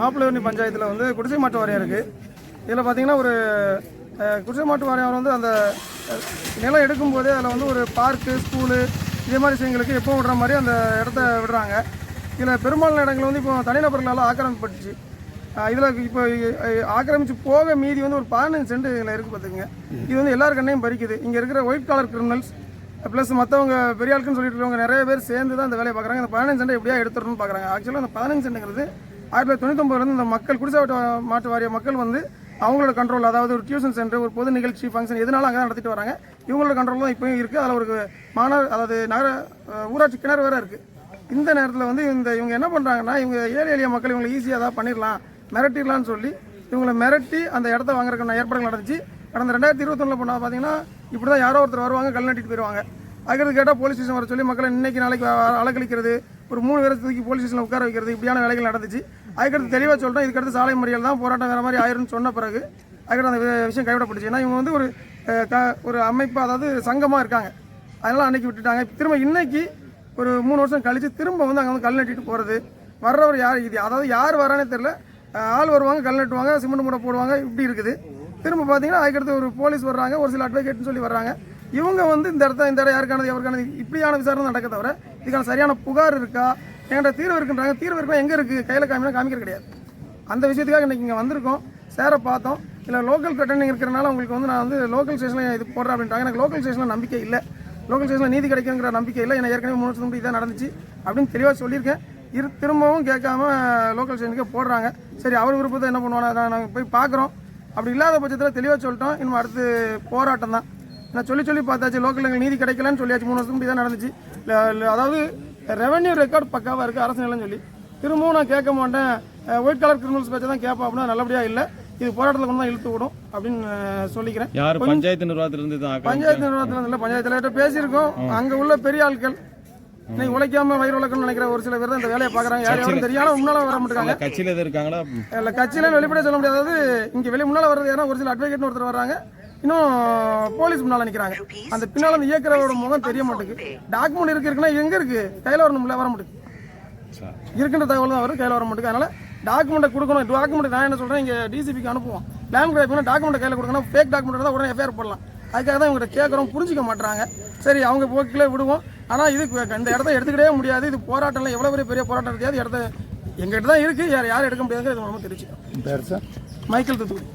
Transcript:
மாப்பிள்ளை பஞ்சாயத்தில் வந்து குடிசை மாட்டு வாரியம் இருக்குது இதில் பார்த்தீங்கன்னா ஒரு குடிசை மாட்டு வாரியம் வந்து அந்த நிலம் எடுக்கும்போதே அதில் வந்து ஒரு பார்க்கு ஸ்கூலு இதே மாதிரி விஷயங்களுக்கு எப்போ விடுற மாதிரி அந்த இடத்த விடுறாங்க. இதில் பெரும்பாலான இடங்கள் வந்து இப்போ தனிநபர்களால் ஆக்கிரமிப்பட்டுச்சு. இதில் இப்போ ஆக்கிரமித்து ஆக்கிரமிச்சு போக மீதி வந்து ஒரு பதினஞ்சு சென்ட் இதில் இருக்குது பார்த்துக்குங்க இது வந்து எல்லார் கண்ணையும் பறிக்குது. இங்கே இருக்கிற ஒயிட் காலர் கிரிமினல்ஸ் ப்ளஸ் மற்றவங்க பெரிய ஆளுக்குன்னு சொல்லிட்டு இருக்கவங்க நிறைய பேர் சேர்ந்து தான் அந்த வேலையை பார்க்குறாங்க அந்த பதினஞ்சு சென்ட் எப்படியா எடுத்துடணும்னு பார்க்குறாங்க ஆக்சுவலாக அந்த பதினஞ்சு சென்ட்டுங்கிறது தொள்ளாயிரத்தி தொண்ணூத்தொம்பதுலேருந்து இந்த மக்கள் குடிசாவட்ட மாட்டு- வாரிய மக்கள் வந்து அவங்களோட கண்ட்ரோல் அதாவது ஒரு டியூஷன் சென்டர் ஒரு பொது நிகழ்ச்சி ஃபங்க்ஷன் எதனால அங்கே தான் நடத்திட்டு வராங்க. இவங்களோட கண்ட்ரோல் தான் இப்போயும் இருக்குது அதில் ஒரு மாணவர் அதாவது நகர ஊராட்சி கிணறு வேறு இருக்குது இந்த நேரத்தில் வந்து இந்த இவங்க என்ன பண்ணுறாங்கன்னா இவங்க ஏழை எளிய மக்கள் இவங்களை ஈஸியாக தான் பண்ணிடலாம் மிரட்டிடலாம்னு சொல்லி இவங்களை மிரட்டி அந்த இடத்த வாங்குறதுக்கான ஏற்பாடுகள் நடந்துச்சு. கடந்த ரெண்டாயிரத்தி இருபத்தொன்னில் பண்ணால் பார்த்தீங்கன்னா இப்படி தான் யாரோ ஒருத்தர் வருவாங்க கல் நட்டிட்டு போயிடுவாங்க அதுக்கடுத்து கேட்டால் போலீஸ் ஸ்டேஷன் வர சொல்லி மக்களை இன்னைக்கு நாளைக்கு அ- அலக்கழிக்கிறது ஒரு மூணு பேரை தூக்கி போலீஸ் ஸ்டேஷனில் உட்கார வைக்கிறது இப்படியான வேலைகள் நடந்துச்சு. அதுக்கடுத்து தெளிவாக சொல்கிறோம் இதுக்கடுத்து சாலை மறியல் தான் போராட்டம் வேறு மாதிரி ஆயிரும்னு சொன்ன பிறகு அதுக்கடுத்து அந்த விஷயம் கைவிடப்பட்டுச்சு. ஏன்னா இவங்க வந்து ஒரு க- ஒரு அமைப்பு அதாவது சங்கமாக இருக்காங்க. அதெல்லாம் அன்றைக்கி விட்டுட்டாங்க. திரும்ப இன்னைக்கு ஒரு மூணு வருஷம் கழித்து திரும்ப வந்து அங்கே வந்து கல் நட்டிட்டு போகிறது வர்றவர் யார்? இது அதாவது யார் வரானே தெரில ஆள் வருவாங்க கல் நட்டுவாங்க சிமெண்ட் மூடை போடுவாங்க இப்படி இருக்குது. திரும்ப பார்த்தீங்கன்னா அதுக்கடுத்து ஒரு போலீஸ் வர்றாங்க ஒரு சில அட்வொகேட்னு சொல்லி வர்றாங்க. இவங்க வந்து இந்த இடத்த இந்த இடம் யாருக்கானது எவருக்கானது இப்படியான விசாரணை நடக்க தவிர இதுக்கான சரியான புகார் இருக்கா? என்கிட்ட தீர்வு இருக்குன்றாங்க. தீர்வு இருக்கும் எங்கே இருக்குது கையில் காமினா காமிக்கிறது கிடையாது. அந்த விஷயத்துக்காக இன்றைக்கி இங்கே வந்திருக்கோம். சேர பார்த்தோம். இல்லை லோக்கல் கட்டணம் இருக்கிறனால உங்களுக்கு வந்து நான் வந்து லோக்கல் ஸ்டேஷனில் இது போடுறேன் அப்படின்றாங்க எனக்கு லோக்கல் ஸ்டேஷனில் நம்பிக்கை இல்லை. லோக்கல் ஸ்டேஷனில் நீதி கிடைக்குங்கிற நம்பிக்கை இல்லை. ஏன்னா ஏற்கனவே மூணு வருஷம் முன்னாடி இதான் நடந்துச்சு அப்படின்னு தெளிவாக சொல்லியிருக்கேன். இரு திரும்பவும் கேட்காம லோக்கல் ஸ்டேஷனுக்கே போடுறாங்க. சரி அவர் விருப்பத்தை என்ன பண்ணுவாங்க நாங்கள் போய் பார்க்குறோம். அப்படி இல்லாத பட்சத்தில் தெளிவாக சொல்லிட்டோம். இன்னும் அடுத்து போராட்டம் தான். நான் சொல்லி சொல்லி பார்த்தாச்சு. லோக்கல் எங்களுக்கு நீதி கிடைக்கலன்னு சொல்லியாச்சு. மூணு வருஷத்துக்கு முன்னாடி தான் நடந்துச்சு. அதாவது ரெவன்யூ ரெக்கார்ட் பக்காவாக இருக்குது அரசு நிலம் சொல்லி. திரும்பவும் நான் கேட்க மாட்டேன். ஒயிட் கலர் கிரிமினல்ஸ் பேச்சை தான் கேட்போம் அப்படின்னா நல்லபடியாக இல்லை. இது போராட்டத்தில் கொண்டு தான் இழுத்து விடும் அப்படின்னு சொல்லிக்கிறேன். யார்? பஞ்சாயத்து நிர்வாகத்திலிருந்து தான்? பஞ்சாயத்து நிர்வாகத்தில் இல்லை பஞ்சாயத்து தலைவர்கிட்ட பேசியிருக்கோம். அங்கே உள்ள பெரிய ஆட்கள். இன்னைக்கு உழைக்காம வயிறு உழைக்கணும்னு நினைக்கிற ஒரு சில பேர் தான் இந்த வேலையை பார்க்குறாங்க. யார் யாரும் தெரியாம முன்னால வர மாட்டாங்க. கட்சியில எதுவும் இருக்காங்களா? இல்லை கட்சியில வெளிப்படையாக சொல்ல முடியாது. இங்கே வெளியே முன்னால் வர்றது யாரா ஒரு சில அட்வொகேட்னு ஒருத்தர் வர்றாங்க. இன்னும் போலீஸ் முன்னால் நிற்கிறாங்க அந்த பின்னால் அந்த இயக்குறவோட முகம் தெரிய மாட்டேங்குது. டாக்குமெண்ட் இருக்கு இருக்குன்னா எங்கே இருக்கு? கையில் வரணும்ல வர மாட்டேங்குது. சரி. இருக்கின்ற தகவல் தான் வரும் கையில் வர மாட்டேங்குது. அதனால டாக்குமெண்ட்டை கொடுக்கணும். டாக்குமெண்ட் நான் என்ன சொல்கிறேன் இங்கே டிசிபிக்கு அனுப்புவோம். லேம் கிராஃபினா டாக்குமெண்ட் கையில் கொடுக்கணும். ஃபேக் டாக்குமெண்ட் தான் உடனே எஃப்ஐஆர் போடலாம். அதுக்காக தான் இவங்ககிட்ட கேட்குறோம் புரிஞ்சிக்க மாட்டாங்க சரி அவங்க போக்கில் விடுவோம். ஆனால் இது இந்த இடத்த எடுத்துக்கிட்டே முடியாது. இது போராட்டம்லாம் எவ்வளோ பெரிய பெரிய போராட்டம் இருக்காது இடத்த எங்ககிட்ட தான் இருக்குது யார் யாரும் எடுக்க முடியாதுங்கிறது நம்ம தெரிஞ்சுக்கணும் பேர் சார்? மைக்கேல் தூத்துக்குடி.